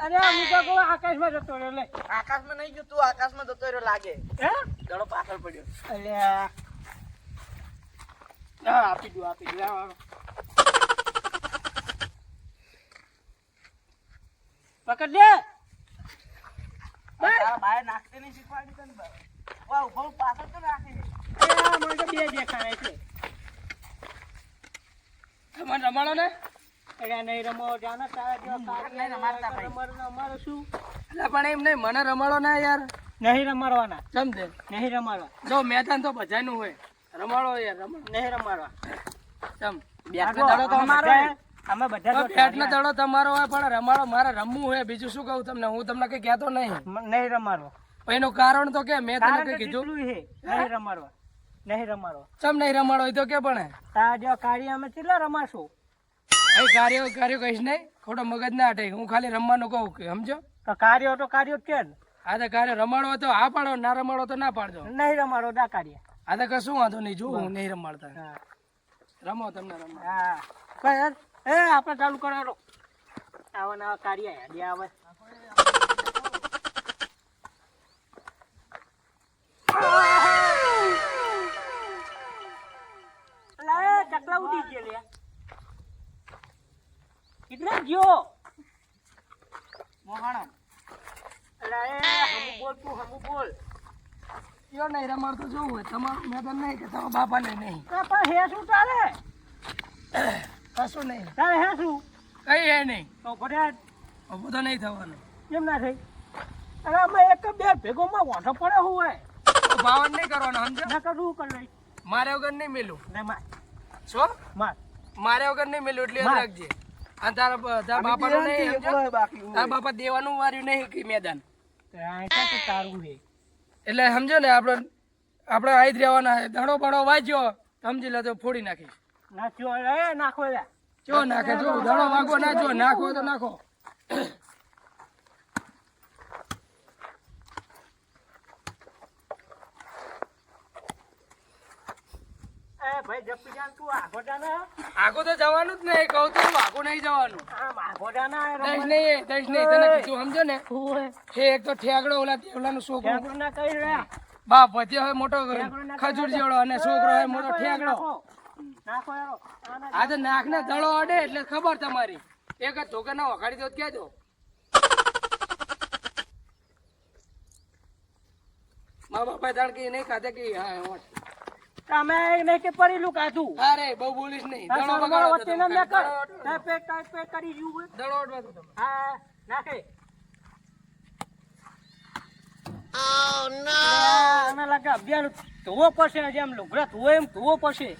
આકાશમાં જતો રહ્યો લે. આકાશમાં નહીં ગયું તું આકાશમાં જતો રહ્યો લાગે. હે? દડો પાછળ પડ્યો. અલ્યા. આપી દઉં આપી દઉં આવો, આવો. પકડ લે તારા બાએ નાખતી નહીં શીખવાડી તને. ઊભો પાછળ તો રાખી દે. અરે મને તો બે દેખાય છે તમને રમાડો ને. નહીં રમો જાને અમારે શું? પણ એમ નહીં મને રમાડો ના યાર. નહીં રમાડવાના. સમજે નહીં રમાડવા. જો મેદાન તો બધાનું હોય. રમાડો યાર નહીં રમાડવા. ચમ બેટનો દડો તમારો હોય. અમે બધા તો બેટનો દડો તમારો હોય પણ રમાડો મારે રમવું હોય બીજું શું કહું તમને? હું તમને કઈ કહેતો નહીં. નહીં રમાડો એનું કારણ તો કે મેં તને કઈ કીધું? નહીં રમાડવા. નહીં રમાડો ચમ નહીં રમાડો હોય તો કે પણ. તારા જો કાર્ય અમે કેટલા રમાશું? કઈ કાર્ય કાર્ય કહીશ નહીં. ખોટો મગજ ના અટે હું ખાલી રમવાનું કહું કે સમજો? તો કાર્યો તો કાર્યો જ છે ને. આ તો કાર્ય રમાડો તો આ પાડો ના રમાડો તો ના પાડજો. નહીં રમાડો ના કાર્ય. આ તો કશું વાંધો નહીં. જો હું નહીં રમાડતા. હા. રમો તમને રમો હા. એ આપણે ચાલુ કરો આવા નવા કાર્ય યાદ આવે અલા, એ ચકલા ઉડી ગયા લે કેટલા ગયો મોહાણો. અલા, એ હમું બોલ તું હમું બોલ કયો નહીં જવું જોવું હોય તમારું મેદાન નહીં કે તમારા બાપાને નહીં. પણ હે શું ચાલે? કશું નહીં. તારે હે શું? કઈ હે નહીં. તો ભર્યા ઉભું તો નહીં થવાનું. કેમ ના થઈ? અરે અમે એક બે ભેગો માં વાંધો પડે હોય. ભાવન નહીં કરવાનો સમજો ના કરું કરી લઈ મારે વગર નહીં મેલું. ને માર. છો માર. મારે વગર નહીં મેલું એટલે. રાખજે અને તારા તારા બાપાનું નહીં બાકી તારા બાપા દેવાનું વાર્યું નહીં કે મેદાન. તારું છે? એટલે સમજો ને આપણે આપણે આઈ જ રહેવાના. ધણો બણો વાંચ્યો. સમજી લે તો ફોડી નાખીશ. નાખ્યો નાખો જો નાખે જો ધણો વાગો ના જો નાખો તો નાખો. ભાઈ જપી તું આગો આગો તો જવાનું જ નહીં કહું તો આગો નહીં જવાનું. આમ આગો દઈશ નહીં દઈશ નહીં તને કીધું સમજો ને? હે એક તો ઠેકડો ઓલા દેવલાનું છોકરો ઠેકડો ના કહી રહ્યા. બાપ વધ્યો હોય મોટો ખજૂર જેવડો અને છોકરો હોય મોટો નાખો યાર, ઠેકડો. નાખો. નાખો યાર. આના આ તો નાકને દડો અડે એટલે ખબર તમારી. એક જ ધોકા ના વખાડી દો કેજો મા બાપા જાણ કે નહીં ખાતે કે હા. તમે નહીં કે પડેલું કાઢું. અરે બહુ બોલીશ નહીં. દડો તો વચ્ચે ના કર. ટાઈટ પેક કરી હોય. દડો અડવા તો તમે. હા, નાખે. આ, આના લાગે અભિયાન ધોવો પડશે જેમ લુગડા ધોવો એમ ધોવો પડશે.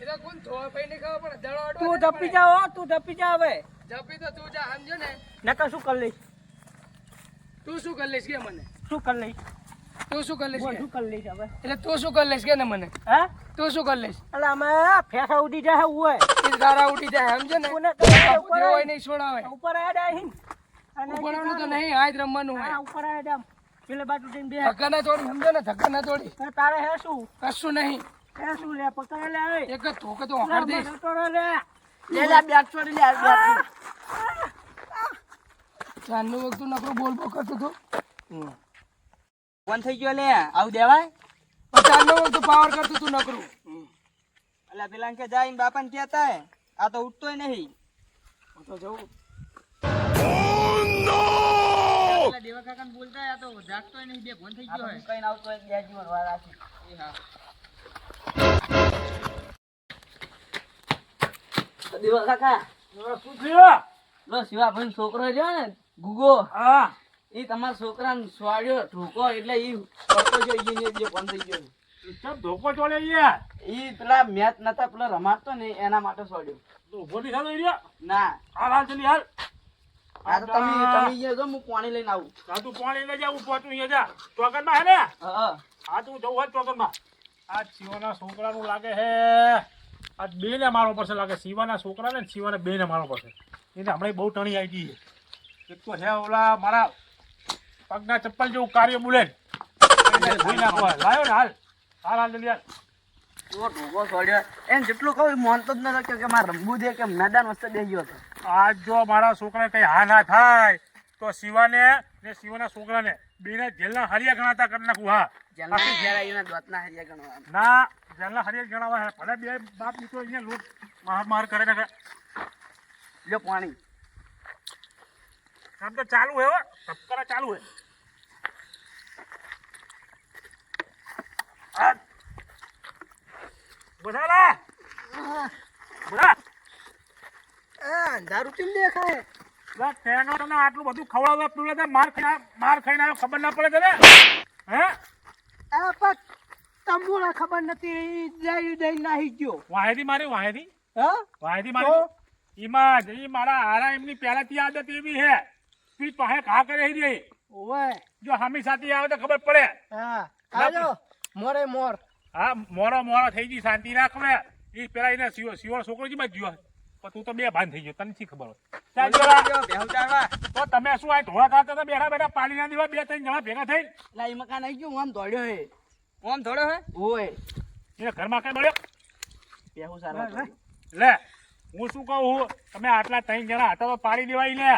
એટલે કોણ ધોવા પઈ નહીં ખબર પડે. દડો અડવા તું ધપી જાવ તું ધપી જા હવે. ધપી તો તું જા સમજો ને. નકર શું કરી લઈશ? તું શું કરી લઈશ કે મને? શું કરી લઈશ? તું શું કરી લઈશ શું કરી લઈશ હવે? એટલે તું શું કરી લઈશ કે ને મને? હા? તું શું કરી લઈશ? એટલે અમે ફેંસા ઉડી જાય હોય. એ તારા ઉઠી જાય સમજે ને? ઉપર હોય નહીં છોડાવે. ઉપર આયા ડા અહીં. અને ઉપરવાનું તો નહીં આજ રમવાનું હોય. ઉપર આયા ડા. પેલે બાજુ જઈને બે. ધક્કા ના તોડી સમજે ને? ધક્કા ના તોડી. તારે હે શું? કશું નહીં. હે શું લે પકડ લે હવે. એક જ ધોકે તો હાર દે લે. લે લે બેટ છોડી લે ચાંદનું વખતું નકરો બોલ બોલ કરતો હતો બંધ થઈ ગયો લે. આવું દેવાય? પાવર કરતું તું નકરું. એટલે પેલા કે જાય બાપા ને કેતા હે આ તો ઉઠતોય નહીં. હું તો જવું દેવા કાકાને બોલતા આ તો જાગતોય નહીં, બે ભોન થઈ ગયો હોય. કઈ આવતો હોય બે જીવન વાર રાખી. દેવા કાકા શું થયું? લો શિવાભાઈ છોકરો રહ્યો ને ગુગો. હા. એ તમારા છોકરાને સ્વાડ્યો ઠોકો એટલે એ પડતો જો ઈ ને જે બંધ થઈ ગયો. ચમ ધોકો ચોલે યાર ઈ પેલા મેચ નતા પેલા રમાડતો ને એના માટે સ્વાડ્યો. ધોકો ની ખાલો થતો ઈ ના. હાલ હાલ જલ્દી હાલ. આ તો તમે તમે અહીંયા જો હું પાણી લઈને આવું. તું પાણી લઈ જા ઊભો તું અહીંયા જા. હે ને? હા આ તું જવું હોય ચોકનમાં. આ શિવાના છોકરાનું લાગે હે આ બે ને મારો પડશે લાગે શિવાના છોકરા ને શિવાને બે ને મારો પડશે. એને હમણાં બહુ ટણી આવી ગઈ છે. એક તો છે ઓલા મારા પગના ચપ્પલ જેવું કાર્ય બુલેટ ધોઈ નાખો લાયો ને હાલ. હાલ હાલ જલ્દી હાલ. એમ જેટલું કહું માનતો જ નતો કે મારે રમવું છે કે મેદાન વસ્તુ બેસી ગયો હતો. આજ જો મારા છોકરાને કઈ હા ના થાય તો શિવાને ને શિવાના છોકરાને બેને જેલના હરિયા ગણાતા કરી નાખું હા. જેલના હરિયા ગણવા ના જેલના હરિયા ગણાવા ભલે બે બાપ દીકરો અહીંયા લૂંટ માર માર કરે ને. લ્યો પાણી. કામ તો ચાલુ હે ધબકારા ચાલુ હે. આ. બધા લા. બધા. દારૂ કેમ દેખાય? લા, તને આટલું બધું ખવડાવવા પીવડાવતા માર ખાઈ માર ખાઈને આવ્યો ખબર ના પડે તને? હે? આ પણ તંબુરા ખબર નથી. જઈ દઈ નાહી ગયો. વાહેરી મારી વાહેદી હા? વાહેરી મારી એમાં જ, મારા હારા એમની પહેલાથી આદત એવી હે. તું પાસે ઘા કરે રહી. ઓય જો હામી સાથે આવે તો ખબર પડે. હા. આજો મોરે મોર. હા મોરો મોરો થઈ ગઈ શાંતિ રાખવે એ પેલા એને શિવ શિવણ છોકરો જ માં જ્યો પણ તું તો બે ભાન થઈ ગયો તને શી ખબર હોય? ચાલ તો તમે શું આ ઢોળા ખાતા હતા? બેઠા બેઠા પાણી ના દેવા બે ત્રણ જણા ભેગા થઈ? લા એ મકાન આવી ગયું આમ દોડ્યો હે. આમ થોડો હે? ઓય. એને ઘરમાં કઈ મળ્યો? બેહુ સારા લે, હું શું કહું? હું તમે આટલા ત્રણ જણા હતા તો પાડી દેવાય લે.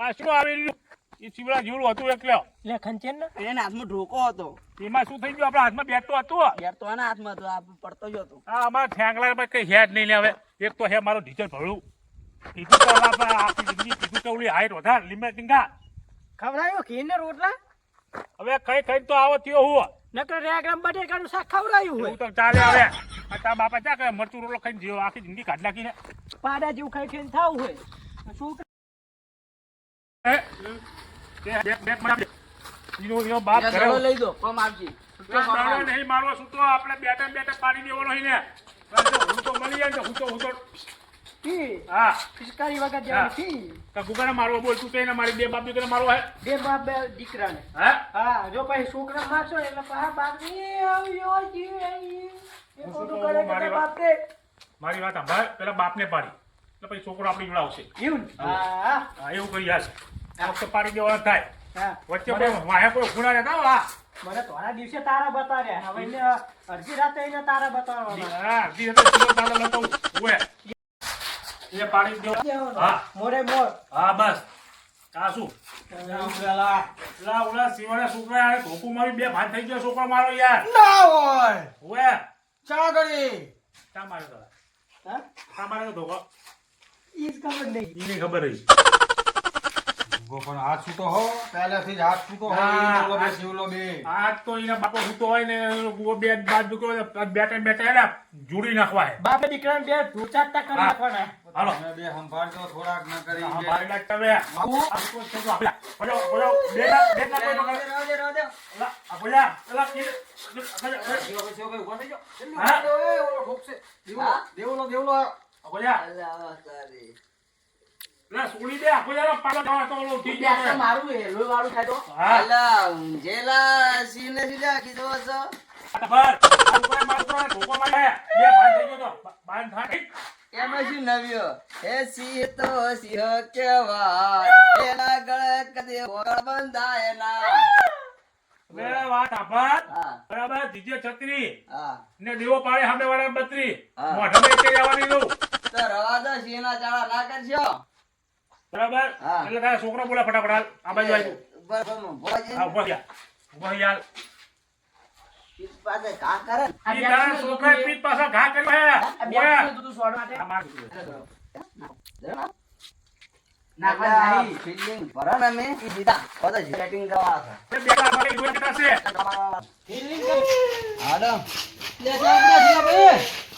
આ શું આવી રહ્યું. એ શિવડા જેવું હતું એટલે. લે ખંચેન ને? એના હાથમાં ઢોકો હતો. એમાં શું થઈ ગયું? આપણા હાથમાં બેઠતો હતું યાર તો આના હાથમાં હતો આ પડતો જ હતો. આ અમારા ઠેંગલા પર કઈ હેડ નહીં લે હવે. એક તો હે મારો ઢીચર ભળું કીધું તો હવે આપણે આખી જિંદગી તો ઓલી હાઈટ વધાર લિમિટ ટીંગા. ખવડાયો? ઘી ને રોટલા? હવે કઈ કઈ તો આવો થયો હું. નકર રેગ્રામ બટેકાનું શાક ખવડાયું હોય. તો ચાલે હવે. આ તારા બાપા ચા કે મરચું રોટલો ખાઈને જીવો આખી જિંદગી કાઢ નાખીને પાડા જેવું ખાઈ ખાઈને થાવું હોય. તો શું બાપ લઈ દો આપજી. નહીં મારવો સૂતો આપણે બેઠા બેઠા પાડી દેવાનો ને. હું તો મળી જાય હું તો હું તો હા. પિચકારી વગર હા. જવાનું કી તો ગુગાને મારવો બોલ તું એને મારી બે બાપ દીકરા મારવા હે. બે બાપ બે દીકરાને. ને હા જો પછી છોકરા મારશો એટલે બાપ ને આવ્યો જી એ કરે કે મારી વાત- બાપને. મારી વાત સાંભળ પેલા બાપને પાડી. એટલે પછી છોકરો આપણી જોડે આવશે. એવું હા. હા. એવું કરી હશે આ વખતે પાડી દેવા થાય. હા. વચ્ચે કોઈ વાહે કોઈ ખૂણા રહેતા હો, મને થોડા દિવસે તારા બતાવ્યા હવે એને અડધી રાતે એને તારા બતાવવાના હા અડધી રાતે તાલે લગાવું. ઉવે. એ પાડી દેવા. હા. મોરે મોર. હા બસ. આ શું? પેલા ઓલા શિવાના છોકરા યાર ધોકું મારી બે ભાન થઈ ગયો છોકરો મારો યાર. ના હોય. ઉવે. ચા કરી. ચા માર્યો તારા? હા? શા માર્યો તો ધોકો. ઈ ખબર નહીં ઈ ખબર રહી પણ હાથ છૂટો હો પહેલેથી જ હાથ છૂટો હોય બે શિવલો બે આજ તો એના બાપો સૂતો હોય ને એનો બે બાદ દીકરો બેઠા બેઠા એને જોડી નાખવા હે બાપે બે ઢોચાતા કરી નાખવાના હાલો બે સંભાળજો થોડાક ન કરી હા, બે. તમે આ છોકરો આપેલા. બોલો, બોલો, બે ના- બે ના કોઈ પકડ. રાવદે. અલા, આ બોલ્યા, અલા, ઈ- શિવો ભાઈ, શિવો ઊભા થઈ જાઓ. હા? ઓલો ઠોકશે. દેવલો, દેવલો, દેવલો. આ બોલ્યા, અલા તારી અલા, દે, ઓલો છોકરો ધોકો મારે. બે ભાન થઈ નવ્યો હે સિંહ તો સિંહ કેવાય એના ગળે કદી ઓગળ બંધાય ના. બે વાત આભાર. હા. બરાબર, જીજે છત્રી. હા. ને દેવો પાડે સામે વાળા બત્રી. જવાની. તો રવા દો સિંહના ચાળા ના કરશો? બરાબર? એટલે તારા છોકરો બોલા ફટાફટ હાલ. આ બાજુ આવી બરાબર, ઊભો થયા. ઊભો થઈ પાસે કા કરે આ તારા છોકરાએ પીઠ પાછળ ઘા કર્યો હે. ઓય. બધું છોડવા માટે આ માર દીકરો. નાખવા ફિલ્ડિંગ ભરો ને દીધા બધો જેટિંગ કરવા છે. એ બે લાખ માટે ઈશ્વર હાલો. લે જા આપણા ભાઈ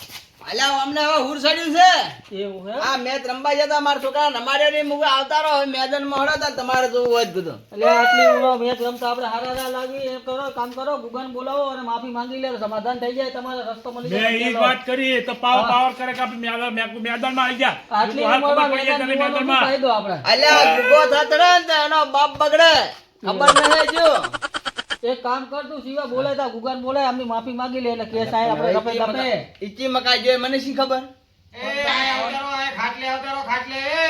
અલ્યા અમને હવે હુર સડ્યું છે? એવું હે? આ મેચ રમવા જતા મારા છોકરા નમાડ્યો ને મુકે આવતા રહો મેદાનમાં હડો તમારે જોવું હોય બધું. એટલે આટલી ઉંમર મેચ રમતા આપણે હારા હારા લાગી એમ કરો કામ કરો ગુગન બોલાવો અને માફી માંગી લે સમાધાન થઈ જાય તમારે રસ્તો મળી મેં ઈ જ વાત કરી તો પાવર પાવર કરે કે આપણે મેદાન- મેદાન- મેદાનમાં આવી જા આટલી જાય તને મેદાનમાં શું દો આપણે. અલ્યા ગુગો થતરા ને એનો બાપ બગડે. ખબર નહીં જો એક કામ કર તું શિવા બોલે તા ગુગન બોલે આમની માફી માંગી લે એટલે કેસ આય આપણે રફે દફે ઈચી મકાઈ જોઈએ મને શી ખબર? એ, આ અવતારો, આ ખાટલે અવતારો, ખાટલે, એ.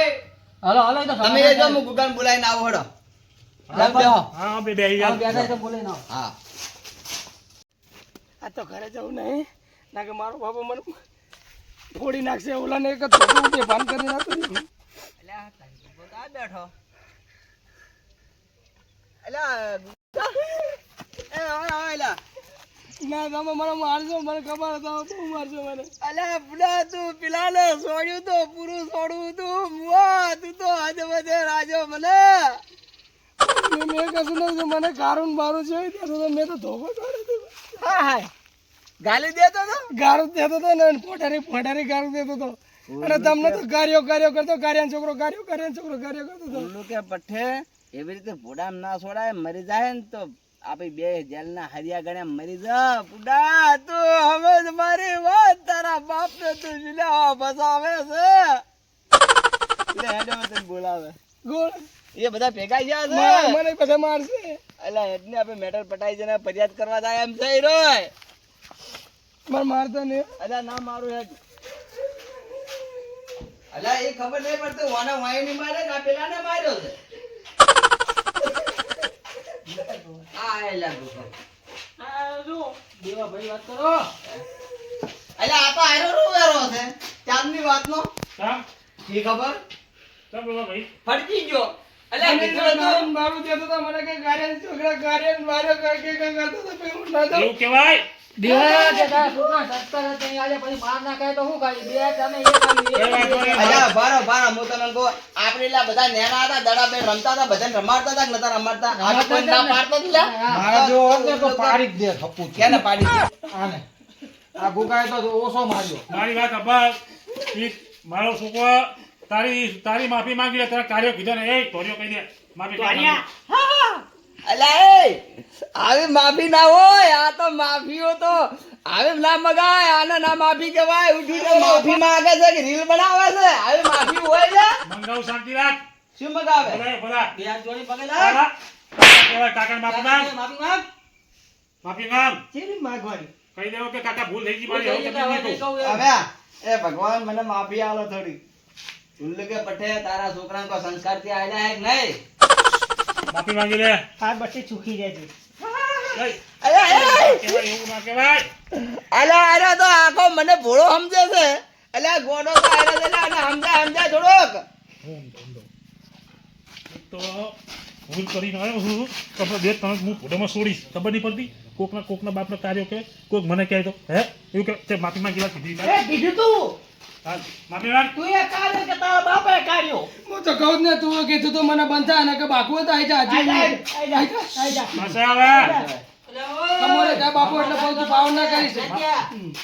હાલો હાલો તો તમે એ જો હું ગુગાન બોલાઈને આવો હડો. લમ બેહો. હા બે બે બેઠા તો બોલે ના હા. આ તો ઘરે જવું નહીં ના કે મારો બાપો મને ફોડી નાખશે ઓલાને એક જ છોકરું ભાન કરી ગોગો તો આ બેઠો અલ્યા એ ઓય ઓય અલ્યા ના તમે મને મારશો મને ખબર હતા બહુ મારશો મને. અલ્યા બુડા તું પેલાને છોડ્યું તો પૂરું છોડવું તું. મુઆ તું તો આજે બધે રાજો મને. મેં મેં કશું નહીં મને કારું બારું છે મેં તો ધોકો કાઢ્યો હતો. હા હા. ગાલી દેતો તો? ગારું દેતો તો ને પોટારી પોટારી ગારું દેતો તો અને તમને તો કાર્યો કાર્યો કરતો કાર્યાનો છોકરો કાર્યો કાર્યાનો છોકરો કાર્યો કરતો કે પઠ્ઠે એવી રીતે ભોડામ ના છોડાય મરી જાય ને તો આપણી બે જેલના હરિયા ગણ્યા મરી જા. પુડા તું હવે જ મારી વાત તારા બાપ ને તું જીલાવા ફસાવે છે. એટલે હેડે તને બોલાવે. ગોળ. એ બધા ભેગા ગયા છે? મને પછી મારશે. એટલે આપણે મેટર પટાઈ જઈને ફરિયાદ કરવા જાય એમ થઈ રોય. મારે મારતો નહીં. અલા ના મારું હેડ. અલા એ ખબર નહીં પડતી વાને વાયની મારે ના પેલા ને માર્યો છે? આ એલા ગુફા આ જો. દેવા ભાઈ વાત કરો. અલા આ તો આયરો રૂવેરો છે. ચાંદની વાતનો. શી ખબર? બોલો ભાઈ. ફટકી ગયો. અલા તો હતું. મારું દેતો હતો મને કઈ કાર્યાનો છોકરા કાર્યાનો માર્યો કે કે કે કરતો ના. એવું કહેવાય? આજે પછી માર ના ખાય તો શું ખાય? બે તમે એક ખાલી કઈ વાંધો નહીં. અલા બારો બારો હું તને કહું આપણે લા બધા નેના હતા દડા બે રમતા હતા બધાને રમાડતા હતા કે નતા રમાડતા? આ કોઈ ના પાડતો જ મારા જો હોત ને તો પાડી દે થપ્પુ કેને પાડી દીધી? આને. આ ગુગાએ તો ઓછો માર્યો. મારી વાત અબ્બા ઈ મારો છોકરો તારી તારી માફી માંગી લે તારા કાર્યો કીધો ને એ ધોર્યો કહી દે. માફી. અલા આવી માફી ના હોય આ તો માફીઓ તો. આવી ના મગાય આને ના માફી કહેવાય. ઉઠીને માફી માંગે છે કે રીલ બનાવે છે? આવી માફી હોય છે? મંગાવ શાંતિ રાખ. શું મગાવે? ભલે ભલે. બે જોડી પગે લાગ. કેવા કાકા માફી માંગ. માફી માંગ. માફી માંગ. ચેરી માંગવાની? કહી દેવો કે કાકા ભૂલ થઈ ગઈ મારી હવે તો એ ભગવાન મને માફી આલો થોડી. ચુલ્લ કે પઠે તારા છોકરાને કો સંસ્કારથી આયલા હે કે નહીં? માફી માંગી લે. હા બટી ચૂકી જજે અલા એ ના કહેવાય અરે તો આખો મને ભોળો સમજે છે. અલા ગોડો તો અરે છે અલા સમજા સમજા થોડોક. તો ભૂલ કરીને આવ્યો છું. તમને બે ત્રણ હું ફોટોમાં છોડીશ. ખબર નહીં પડતી કોકના કોકના બાપનો કાર્યો કે કોક મને કહે તો. હે? એવું કે માફી માંગી વાત કીધી. કીધું તું. હાલ, માફી તું એ કાર્ય કે તારા બાપે કાર્યો હું તો કહું ને તું કીધું તું મને બંધા અને કે બાકુ હતા આઈ જા આઈ જા, આઈ જા, આઈ જા. પાછા આવે. તમારે ત્યાં બાપુ એટલે બહુ તું પાવન ના કરી છે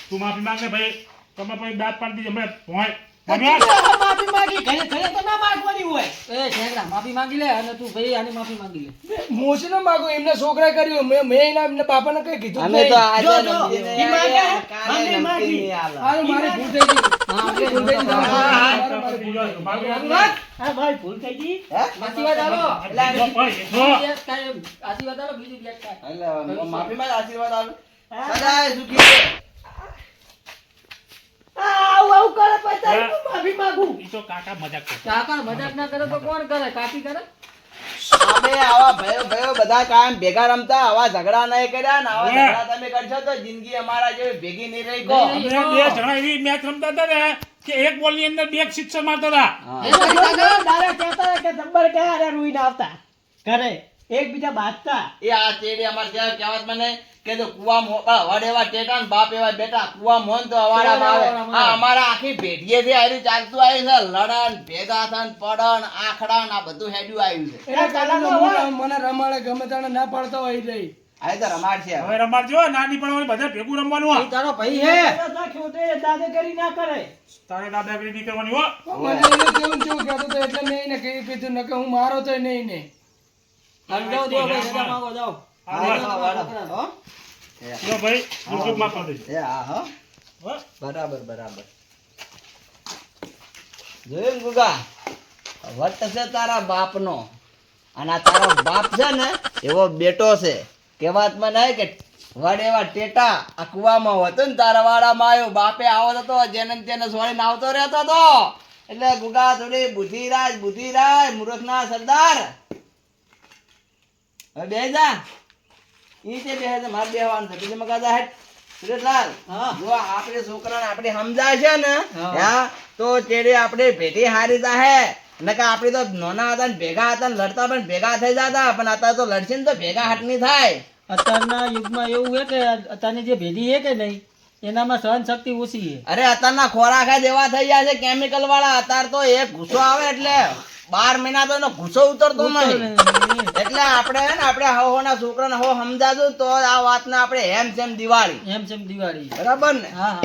તું માફી માંગ ને ભાઈ. તમે પછી દાંત પાડી દીધી હમણાં ભોંય. માફી માંગી. ઘરે ઘરે તો ના માંગવાની હોય. એ ઠેકડા માફી માંગી લે અને તું ભાઈ આની માફી માંગી લે. મોસી ના માગો એમને છોકરા કર્યું. મેં મેં એના એમને બાપાને કઈ કીધું અમે તો આજે મારી ભૂલ થઈ ગઈ. કાકા મજાક ના કરે તો કોણ કરે? કાકી કરે? અમે આવા ભયો ભયો બધા કાયમ ભેગા રમતા આવા ઝઘડા નહીં કર્યા ને આવા ઝઘડા તમે કરશો તો જિંદગી અમારા જેવી ભેગી નહીં રહી. નહીં. અમે બે જણા એવી મેચ રમતા હતા ને કે એક બોલની અંદર બે સિક્સર મારતા હતા એ કહેતા કે જબ્બર કે હારે રૂઈને આવતા ઘરે એકબીજા બાજતા. એ આ ચેડી અમાર ત્યાં કહેવત મને કે જો કુવા વડ એવા ટેટા ને બાપ એવા બેટા કુવા મોન તો અવાડા આવે. આ અમારા આખી ભેટીએ થી આયરું ચાલતું આવ્યું છે લડન ભેગા થન પડન આખડા આ બધું હેડ્યું આવ્યું છે. એના કારણે મને- રમાડે ગમે તાણે ના પાડતો હોય રહી આ તો રમાડ છે હવે. હવે રમાડજો નાની પણ બધા ભેગું રમવાનું હો. તારો ભાઈ હે. દાદાગીરી ના કરે. તારે દાદાગીરી નહીં કરવાની હો. મને કેવું કેવું કહેતો એટલે મેં એને કીધું નકે હું મારો તો નહીં ને. જાઓ જાઓ ભાઈ રજા માંગો જાઓ. હા, વાળો, વાળો. હો? જો ભાઈ YouTube માં કરી એ હા હો. હો? બરાબર બરાબર. જોયું ગુગા? વટ છે તારા બાપનો. અને આ તારો બાપ છે ને એવો બેટો છે. કહેવાતમાં નહીં કે વડ એવા ટેટા આ કુવામાં હતો ને તારા વાળામાં આવ્યો બાપે આવતો હતો જેને તેને સોળીને આવતો રહેતો હતો એટલે ગુગા થોડી બુદ્ધિરાજ બુદ્ધિરાજ મૂર્ખના સરદાર. બે જા ઈ બે હજાર. મારે બેહવાનું છે. બીજે મગા હેઠ. સુરેશલાલ જો આપણે છોકરાને આપણે સમજાશે ને હા. તો તેડે આપણે ભેટી હારી જાહે નકા આપણે તો નાના હતા ને ભેગા હતા ને લડતા પણ ભેગા થઈ જતા. પણ અત્યારે તો લડશે ને તો ભેગા હાટ નહીં થાય. અત્યારના યુગમાં એવું છે કે અત્યારની જે ભેદી છે કે નહીં એનામાં સહન શક્તિ ઓછી છે. અરે અત્યારના ખોરાક જ એવા થઈ ગયા છે કેમિકલ વાળા. અત્યારે તો એક ગુસ્સો આવે એટલે. બાર મહિના તો એનો ગુસ્સો ઉતરતો નહીં. એટલે આપણે હે ને આપણે હવોના છોકરાને હો સમજાતું તો આ વાતને આપણે હેમ સેમ દિવાળી. એમ સેમ દિવાળી. બરાબર ને? હા હા.